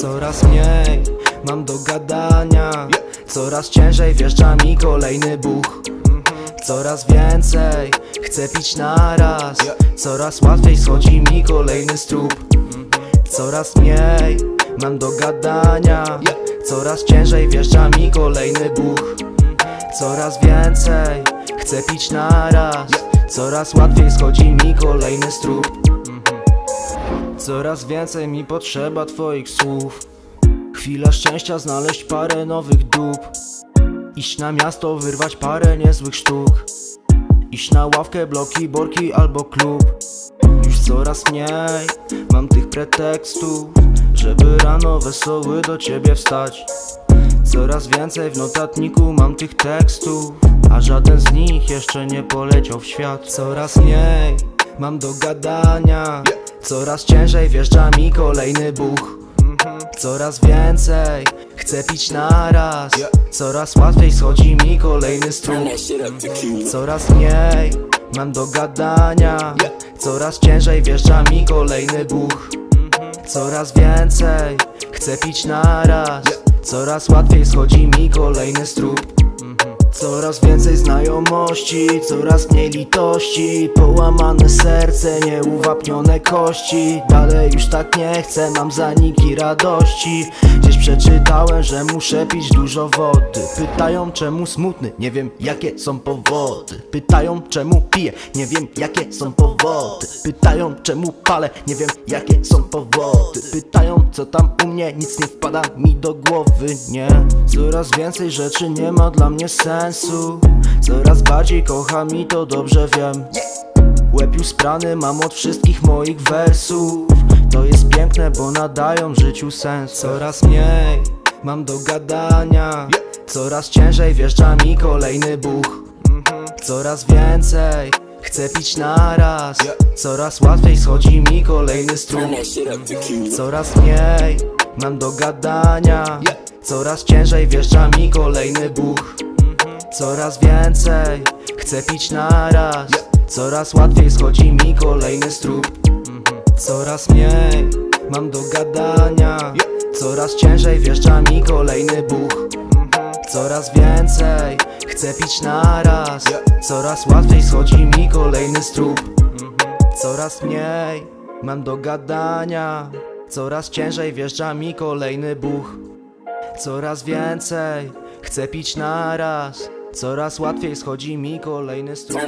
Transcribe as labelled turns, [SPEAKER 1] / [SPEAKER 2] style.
[SPEAKER 1] Coraz mniej mam do gadania. Coraz ciężej wjeżdża mi kolejny buch. Coraz więcej chcę pić naraz. Coraz łatwiej schodzi mi kolejny strup. Coraz mniej mam do gadania. Coraz ciężej wjeżdża mi kolejny buch. Coraz więcej chcę pić naraz. Coraz łatwiej schodzi mi kolejny strup Coraz więcej mi potrzeba twoich słów. Chwila szczęścia znaleźć parę nowych dup Iść na miasto, wyrwać parę niezłych sztuk. Iść na ławkę, bloki, borki albo klub. Już coraz mniej mam tych pretekstów Żeby rano wesoły do ciebie wstać. Coraz więcej w notatniku mam tych tekstów A żaden z nich jeszcze nie poleciał w świat. Coraz mniej mam do gadania. Coraz ciężej wjeżdża mi kolejny buch. Coraz więcej chcę pić naraz. Coraz łatwiej schodzi mi kolejny
[SPEAKER 2] tequila.
[SPEAKER 1] Coraz mniej mam do gadania. Coraz ciężej wjeżdża mi kolejny buch. Coraz więcej chcę pić naraz. Coraz łatwiej schodzi mi kolejny strup Coraz więcej znajomości, coraz mniej litości. Połamane serce, nieuwapnione kości. Dalej już tak nie chcę, mam zaniki radości. Gdzieś przeczytałem, że muszę pić dużo wody. Pytają czemu smutny, nie wiem jakie są powody. Pytają czemu piję, nie wiem jakie są powody. Pytają czemu palę, nie wiem jakie są powody. Pytają co tam u mnie, nic nie wpada mi do głowy, nie. Coraz więcej rzeczy nie ma dla mnie sensu Coraz bardziej kocham i to dobrze wiem. Łeb już sprany mam od wszystkich moich wersów. To jest piękne, bo nadają życiu sens Coraz mniej mam do gadania. Coraz ciężej wjeżdża mi kolejny buch. Coraz więcej chcę pić naraz. Coraz łatwiej schodzi mi kolejny
[SPEAKER 2] tequila.
[SPEAKER 1] Coraz mniej mam do gadania. Coraz ciężej wjeżdża mi kolejny buch Coraz więcej. Chcę pić naraz. Coraz łatwiej schodzi mi kolejny strup. Coraz mniej mam do gadania. Coraz ciężej wjeżdża mi kolejny buch. Coraz więcej chcę pić naraz. Coraz łatwiej schodzi mi kolejny strup. Coraz mniej mam do gadania. Coraz ciężej wjeżdża mi kolejny buch. Coraz więcej chcę pić naraz Coraz łatwiej schodzi mi kolejny strup